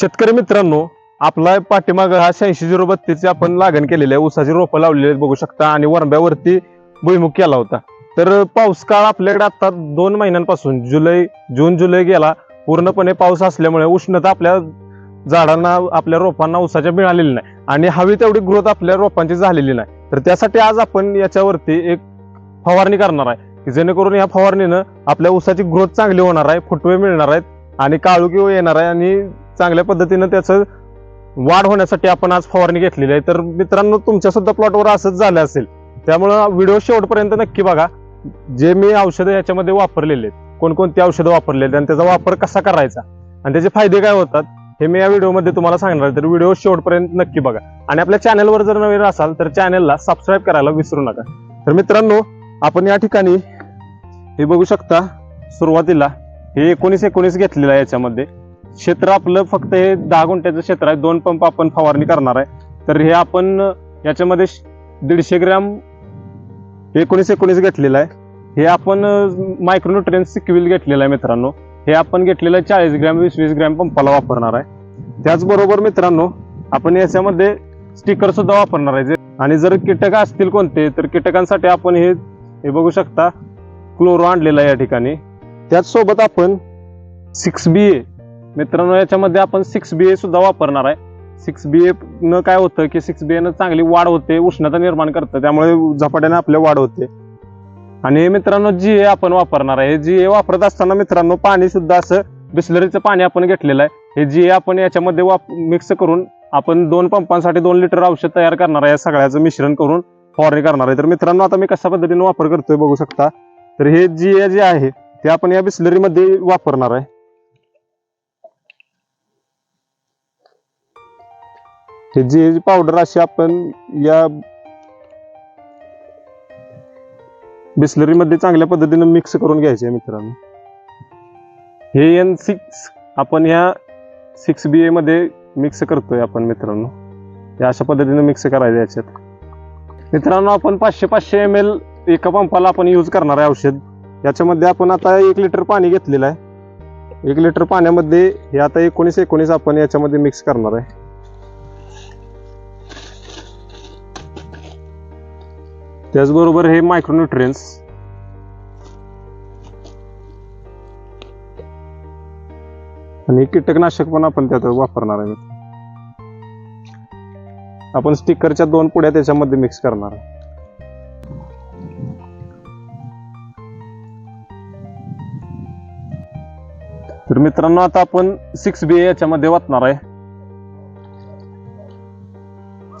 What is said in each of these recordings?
शेतकरी मित्रांनो आपला पाठीमाग हा शहाऐंशी झिरो बत्तीसची आपण लागण केलेली आहे. ऊसाची रोपं लावलेली आहेत बघू शकता आणि वरंब्यावरती भुईमुख केला होता. तर पाऊस काळ आपल्याकडे आता दोन महिन्यांपासून जुलै जून जुलै गेला. पूर्णपणे पाऊस असल्यामुळे उष्णता आपल्या झाडांना आपल्या रोपांना ऊसाच्या मिळालेली नाही. आणि हवी तेवढी ग्रोथ आपल्या रोपांची झालेली नाही. तर त्यासाठी आज आपण याच्यावरती एक फवारणी करणार आहे. की जेणेकरून या फवारणीनं आपल्या ऊसाची ग्रोथ चांगली होणार आहे फुटवे मिळणार आहेत आणि काळुकी येणार आहे आणि चांगल्या पद्धतीनं त्याचं वाढ होण्यासाठी आपण आज फवारणी घेतलेली आहे. तर मित्रांनो तुमच्या सुद्धा प्लॉटवर असंच झालं असेल. त्यामुळं व्हिडिओ शेवटपर्यंत नक्की बघा. जे मी औषधं याच्यामध्ये वापरलेले आहेत कोणकोणती औषधं वापरलेली आहेत आणि त्याचा वापर कसा करायचा आणि त्याचे फायदे काय होतात हे मी या व्हिडिओमध्ये तुम्हाला सांगणार आहे. तर व्हिडिओ शेवटपर्यंत नक्की बघा. आणि आपल्या चॅनलवर जर नवीन असाल तर चॅनलला सबस्क्राईब करायला विसरू नका. तर मित्रांनो आपण या ठिकाणी हे बघू शकता सुरुवातीला हे एकोणीस एकोणीस घेतलेलं आहे याच्यामध्ये. क्षेत्र आपलं फक्त हे दहा गुंठ्याचं क्षेत्र आहे. दोन पंप आपण फवारणी करणार आहे. तर हे आपण याच्यामध्ये दीडशे ग्रॅम एकोणीस एकोणीस घेतलेलं आहे. हे आपण मायक्रोन्युट्रियन सिक्विल घेतलेलं आहे मित्रांनो. हे आपण घेतलेलं आहे चाळीस ग्रॅम वीस वीस ग्रॅम पंपाला वापरणार आहे. त्याचबरोबर मित्रांनो आपण याच्यामध्ये स्टिकर सुद्धा वापरणार आहे. जे आणि जर कीटक असतील कोणते तर कीटकांसाठी आपण हे हे बघू शकता. क्लोरो आणलेला आहे या ठिकाणी. त्याचसोबत आपण सिक्स बी ए मित्रांनो याच्यामध्ये आपण सिक्स बी ए सुद्धा वापरणार आहे. सिक्स बी ए न काय होतं की सिक्स बी ए न चांगली वाढ होते उष्णता निर्माण करतं त्यामुळे झपाट्याने आपल्या वाढ होते. आणि हे मित्रांनो जी ए आपण वापरणार आहे. जी ए वापरत असताना मित्रांनो पाणी सुद्धा असं बिस्लरीचं पाणी आपण घेतलेलं आहे. हे जी ए आपण याच्यामध्ये वाप मिक्स करून आपण दोन पंपांसाठी दोन लिटर औषध तयार करणार आहे. या सगळ्याचं मिश्रण करून फवारणी करणार आहे. तर मित्रांनो आता मी कशा पद्धतीने वापर करतोय बघू शकता? तर हे जी ए जे आहे ते आपण या बिस्लरीमध्ये वापरणार आहे. हे जी पावडर अशी आपण या बिस्लरीमध्ये चांगल्या पद्धतीनं मिक्स करून घ्यायचे मित्रांनो. हे एन सिक्स आपण ह्या सिक्स बी एमध्ये मध्ये मिक्स करतोय आपण मित्रांनो. हे अशा पद्धतीनं मिक्स करायचं याच्यात. मित्रांनो आपण पाचशे पाचशे एम एल एका पंपाला आपण यूज करणार आहे औषध. याच्यामध्ये आपण आता एक लिटर पाणी घेतलेलं आहे. एक लिटर पाण्यामध्ये हे आता एकोणीस एकोणीस आपण याच्यामध्ये मिक्स करणार आहे. त्याचबरोबर हे मायक्रोन्युट्रियन्स आणि कीटकनाशक पण आपण त्यात वापरणार आहे आपण स्टिकरच्या दोन पुड्या त्याच्यामध्ये मिक्स करणार आहे तर मित्रांनो आता आपण सिक्स बी याच्यामध्ये वाचणार आहे.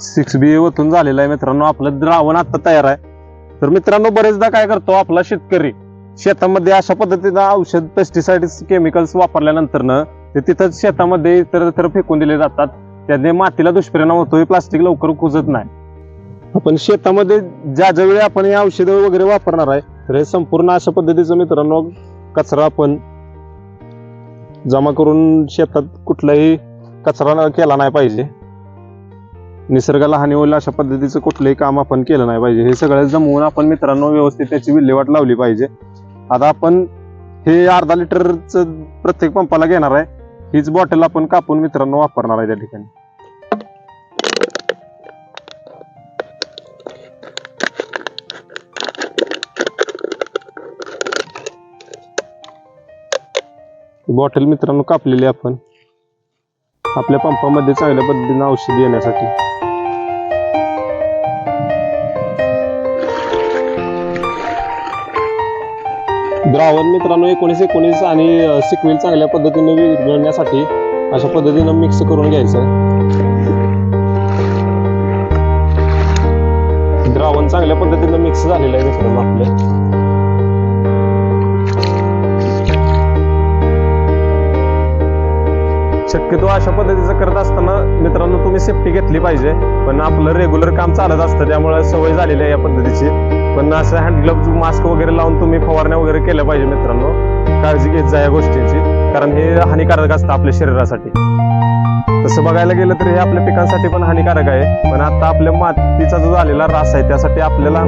सिक्स बी वतून झालेलं आहे मित्रांनो. आपलं द्रावण आता तयार आहे. तर मित्रांनो बरेचदा काय करतो आपला शेतकरी? शेतामध्ये अशा पद्धतीनं औषध पेस्टिसाइड केमिकल्स वापरल्यानंतर ते तिथंच शेतामध्ये इतर इतर फेकून दिले जातात. त्याने मातीला दुष्परिणाम होतो हे प्लास्टिक लवकर कुजत नाही. आपण शेतामध्ये ज्या ज्यावेळी आपण हे औषधं वगैरे वापरणार आहे तर हे संपूर्ण अशा पद्धतीचं मित्रांनो कचरा आपण जमा करून शेतात कुठलाही कचरा केला नाही पाहिजे. निसर्गाला हानी होईल अशा पद्धतीचं कुठलंही काम आपण केलं नाही पाहिजे. हे सगळं जमवून आपण मित्रांनो व्यवस्थित त्याची विल्हेवाट लावली पाहिजे. आता आपण हे अर्धा लिटरचं प्रत्येक पंपाला घेणार आहे. हीच बॉटल आपण कापून मित्रांनो वापरणार आहे त्या ठिकाणी. बॉटल मित्रांनो कापलेली आपण. आपल्या पंपामध्ये चांगल्या पद्धतीने औषध येण्यासाठी. द्रावण मित्रांनो एकोणीस एकोणीस आणि सिक्विल चांगल्या पद्धतीने विरघळण्यासाठी अशा पद्धतीनं मिक्स करून घ्यायचं. आहे द्रावण चांगल्या पद्धतीनं मिक्स झालेलं आहे मित्रांनो आपलं. शक्यतो अशा पद्धतीचं करत असताना मित्रांनो तुम्ही सेफ्टी घेतली पाहिजे. पण आपलं रेग्युलर काम चालत असतं त्यामुळे सवय झालेली आहे या पद्धतीची. पण असं हँड मास्क वगैरे लावून तुम्ही फवारण्या वगैरे केल्या पाहिजे मित्रांनो. काळजी घेत जा या गोष्टींची कारण हे हानिकारक असतं आपल्या शरीरासाठी. तसं बघायला गेलं तर हे आपल्या पिकांसाठी पण हानिकारक आहे. पण आता आपल्या मातीचा जो झालेला रास आहे त्यासाठी आपल्याला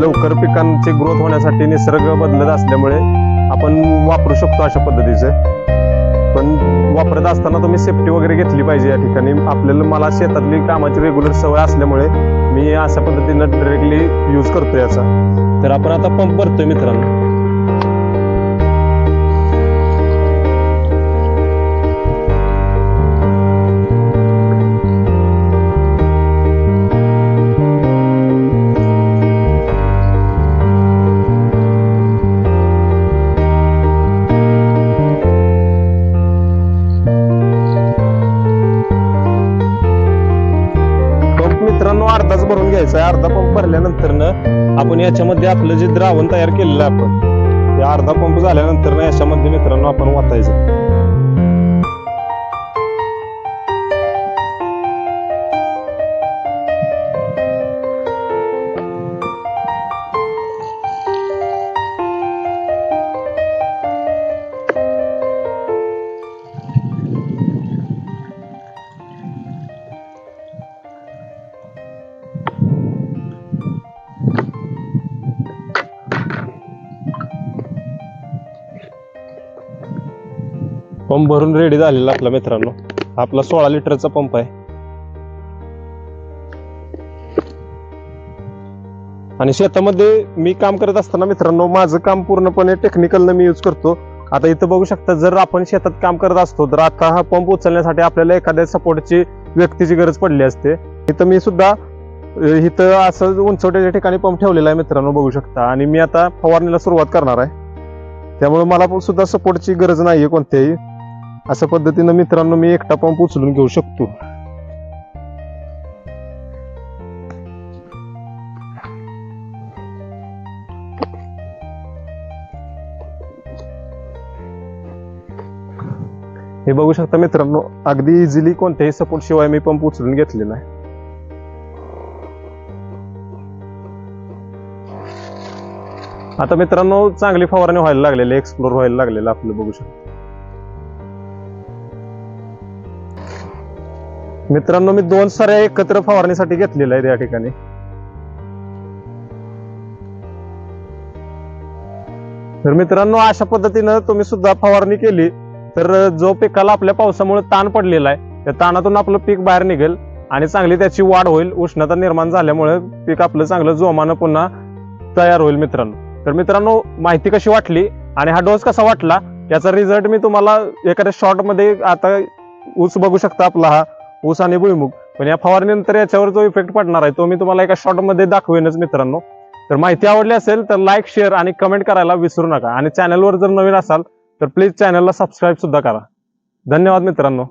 लवकर पिकांची ग्रोथ होण्यासाठी निसर्ग बदलत असल्यामुळे आपण वापरू शकतो अशा पद्धतीचं. वापरत असताना तुम्ही सेफ्टी वगैरे घेतली पाहिजे या ठिकाणी. आपल्याला मला शेतातली कामाची रेग्युलर सवय असल्यामुळे मी अशा पद्धतीनं डायरेक्टली यूज करतो याचा. तर आपण आता पंप भरतोय मित्रांनो. अर्धाच भरून घ्यायचा आहे. अर्धा पंप भरल्यानंतर आपण याच्यामध्ये आपलं जे द्रावण तयार केलेलं आहे आपण ते अर्धा पंप झाल्यानंतर ना याच्यामध्ये मित्रांनो आपण वाचायचं पंप भरून रेडी झालेला आपला मित्रांनो. आपला सोळा लिटरचा पंप आहे. आणि शेतामध्ये मी काम करत असताना मित्रांनो माझं काम पूर्णपणे टेक्निकलनं मी यूज करतो. आता इथं बघू शकता जर आपण शेतात काम करत असतो तर आता हा पंप उचलण्यासाठी आपल्याला एखाद्या सपोर्टची व्यक्तीची गरज पडली असते. इथं मी सुद्धा इथं असं उंचवट्याच्या ठिकाणी पंप ठेवलेला आहे मित्रांनो बघू शकता. आणि मी आता फवारणीला सुरुवात करणार आहे. त्यामुळे मला पण सुद्धा सपोर्टची गरज नाहीये कोणत्याही. अशा पद्धतीनं मित्रांनो मी एकटा पंप उचलून घेऊ शकतो. हे बघू शकता मित्रांनो अगदी इझिली कोणत्याही सपोर्ट शिवाय मी पंप उचलून घेतलेला आहे. आता मित्रांनो चांगली फवारणी व्हायला लागलेली एक्सप्लोर व्हायला लागलेलं आपलं बघू शकता. मित्रांनो मी दोन साऱ्या एकत्र फवारणीसाठी घेतलेल्या आहेत या ठिकाणी. तर मित्रांनो अशा पद्धतीनं तुम्ही सुद्धा फवारणी केली तर जो पिकाला आपल्या पावसामुळे ताण पडलेला आहे त्या ताणातून आपलं पीक बाहेर निघेल आणि चांगली त्याची वाढ होईल उष्णता निर्माण झाल्यामुळे पीक आपलं चांगलं जोमानं पुन्हा तयार होईल मित्रांनो. तर मित्रांनो माहिती कशी वाटली आणि हा डोस कसा वाटला याचा रिझल्ट मी तुम्हाला एखाद्या शॉर्टमध्ये आता ऊस बघू शकता आपला हा. ऊस आणि भुईमुग. पण या फवारणीनंतर याच्यावर जो इफेक्ट पडणार आहे तो मी तुम्हाला एका शॉर्टमध्ये दाखवेनच मित्रांनो. तर माहिती आवडली असेल तर लाईक शेअर आणि कमेंट करायला विसरू नका. आणि चॅनलवर जर नवीन असाल तर प्लीज चॅनलला सबस्क्राईब सुद्धा करा. धन्यवाद मित्रांनो.